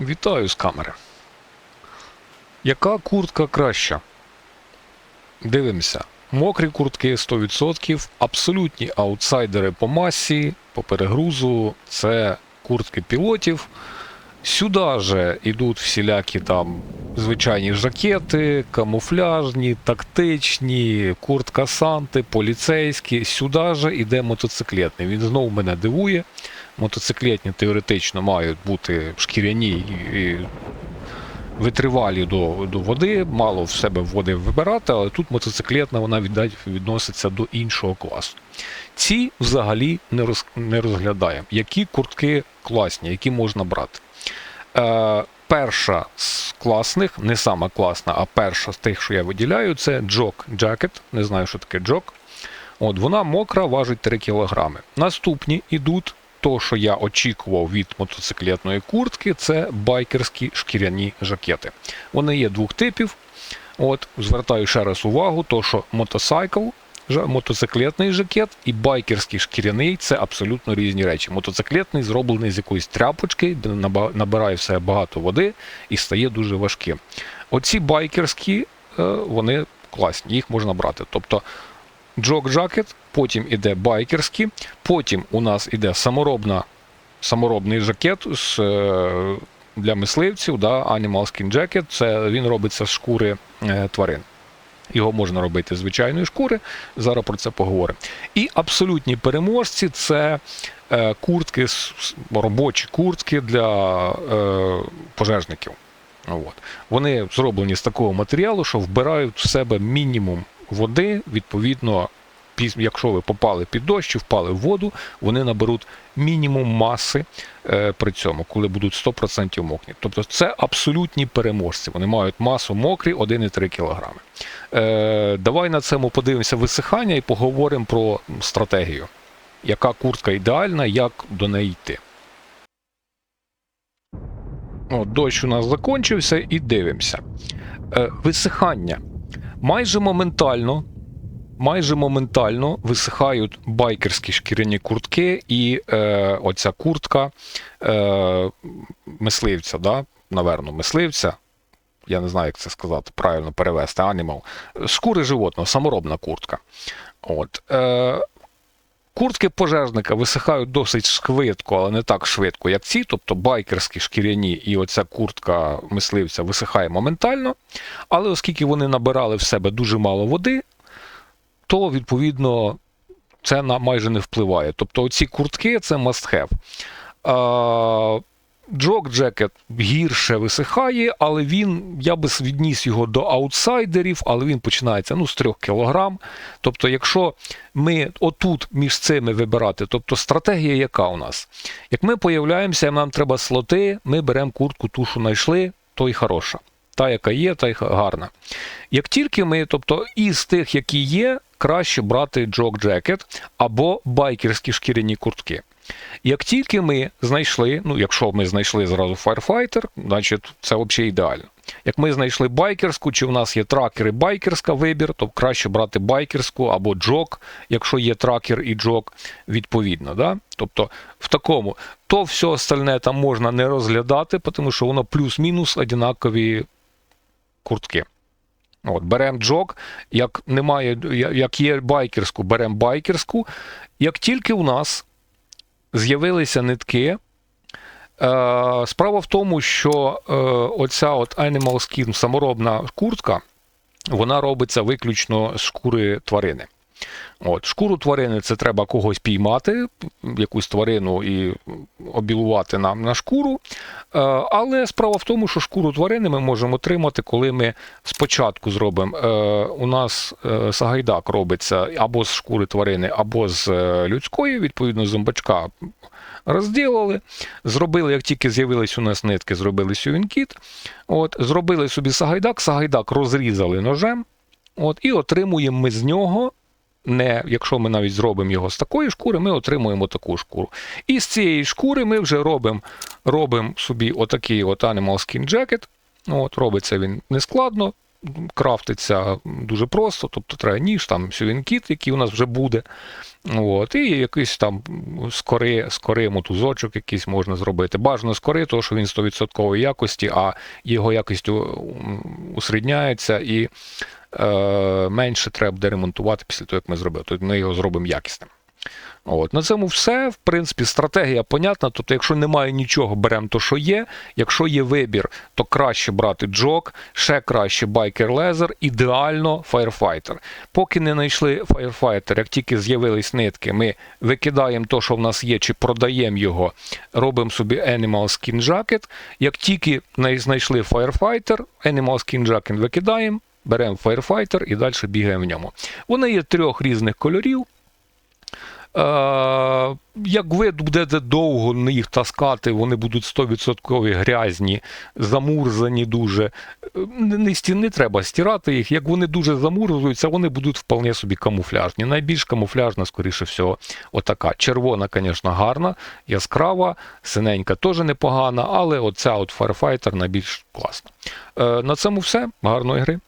Вітаю з камери. Яка куртка краща? Дивимося. Мокрі куртки 100%, абсолютні аутсайдери по масі, по перегрузу це куртки пілотів. Сюди же йдуть всілякі там звичайні жакети, камуфляжні, тактичні, куртка Санти, поліцейські. Сюди же йде мотоциклетний. Він знову мене дивує. Мотоциклетні теоретично мають бути шкіряні і, витривалі до, до води, мало в себе води вибирати, але тут мотоциклетна вона відноситься до іншого класу. Ці взагалі не, роз, не розглядаємо. Які куртки класні, які можна брати. Е, перша з класних, не сама класна, а перша з тих, що я виділяю, це Jog Jacket. Не знаю, що таке Jog. От, вона мокра, важить 3 кг. Наступні йдуть. То, що я очікував від мотоциклетної куртки, це байкерські шкіряні жакети. Вони є двох типів. От, звертаю ще раз увагу, то що мотоцикл, мотоциклетний жакет і байкерський шкіряний це абсолютно різні речі. Мотоциклетний зроблений з якоїсь тряпочки, де набирає в себе багато води і стає дуже важким. Оці байкерські, е, вони класні, їх можна брати. Тобто джок жакет, потім іде байкерський, потім у нас іде саморобна, саморобний жакет з, е, для мисливців, да, Animal Skin Jacket. Це він робиться з шкури е, тварин. Його можна робити з звичайної шкури. Зараз про це поговоримо. І абсолютні переможці це е, куртки, робочі куртки для е, пожежників. От. Вони зроблені з такого матеріалу, що вбирають в себе мінімум води, відповідно, якщо ви попали під дощ чи впали в воду, вони наберуть мінімум маси е, при цьому, коли будуть 100% мокні. Тобто це абсолютні переможці. Вони мають масу мокрі 1,3 кг. Е, давай на цьому подивимося висихання і поговоримо про стратегію. Яка куртка ідеальна, як до неї йти. О, дощ у нас закінчився і дивимося. Е, висихання. Майже моментально, майже моментально висихають байкерські шкіряні куртки і е, оця куртка е, мисливця, да? наверно, мисливця. Я не знаю, як це сказати, правильно перевести, анімал. Шкури животного, саморобна куртка. От. Е, Куртки пожежника висихають досить швидко, але не так швидко, як ці, тобто байкерські шкіряні і оця куртка мисливця висихає моментально. Але оскільки вони набирали в себе дуже мало води, то відповідно це на майже не впливає. Тобто оці куртки це must have. Джок Джекет гірше висихає, але він, я би відніс його до аутсайдерів, але він починається ну, з 3 кг. Тобто, якщо ми отут між цими вибирати, тобто стратегія яка у нас? Як ми появляємося, нам треба слоти, ми беремо куртку, ту, що знайшли, то й хороша. Та, яка є, та й гарна. Як тільки ми, тобто із тих, які є, краще брати джок джекет або байкерські шкіряні куртки. Як тільки ми знайшли, ну якщо ми знайшли зразу Firefighter, значить це взагалі ідеально. Як ми знайшли байкерську, чи в нас є тракер і байкерська вибір, то краще брати байкерську або джок, якщо є тракер і джок, відповідно. Да? Тобто в такому, то все остальне там можна не розглядати, тому що воно плюс-мінус однакові куртки. От, беремо джок, як немає, як є байкерську, беремо байкерську. Як тільки у нас з'явилися нитки, е, справа в тому, що е, оця от Animal Skin саморобна куртка, вона робиться виключно з шкури тварини. От, шкуру тварини це треба когось піймати, якусь тварину і обілувати нам на шкуру. Е, Але справа в тому, що шкуру тварини ми можемо отримати, коли ми спочатку зробимо. е, У нас е, сагайдак робиться або з шкури тварини, або з людської, відповідно, зомбачка розділили. Зробили, як тільки з'явились у нас нитки, зробили сювінкіт. От, зробили собі сагайдак, сагайдак розрізали ножем. От, і отримуємо ми з нього. Не, якщо ми навіть зробимо його з такої шкури, ми отримуємо таку шкуру. І з цієї шкури ми вже робимо робимо собі отакий от Animal Skin Jacket. От, робиться він нескладно. Крафтиться дуже просто, тобто треба ніж, там сювінкіт, який у нас вже буде. От, і якийсь там з кори, з кори мотузочок якийсь можна зробити. Бажано з кори, тому що він 100% якості, а його якість усрідняється і е, менше треба буде ремонтувати після того, як ми зробили. Тобто ми його зробимо якісним. От, на цьому все. В принципі, стратегія понятна. Тобто, якщо немає нічого, беремо то, що є. Якщо є вибір, то краще брати джок, ще краще байкер лезер, ідеально Firefighter. Поки не знайшли Firefighter, як тільки з'явились нитки, ми викидаємо то, що в нас є, чи продаємо його, робимо собі Animal Skin Jacket. Як тільки знайшли Firefighter, Animal Skin Jacket викидаємо, беремо Firefighter і далі бігаємо в ньому. Вони є трьох різних кольорів. Е, як ви будете довго їх таскати, вони будуть 100% грязні, замурзані дуже. Е, Не, не, сті- не треба стирати їх. Як вони дуже замурзуються, вони будуть вполне собі камуфляжні. Найбільш камуфляжна, скоріше всього, отака. Червона, звісно, гарна, яскрава, синенька теж непогана, але оця от Firefighter найбільш класна. Е, на цьому все. Гарної гри.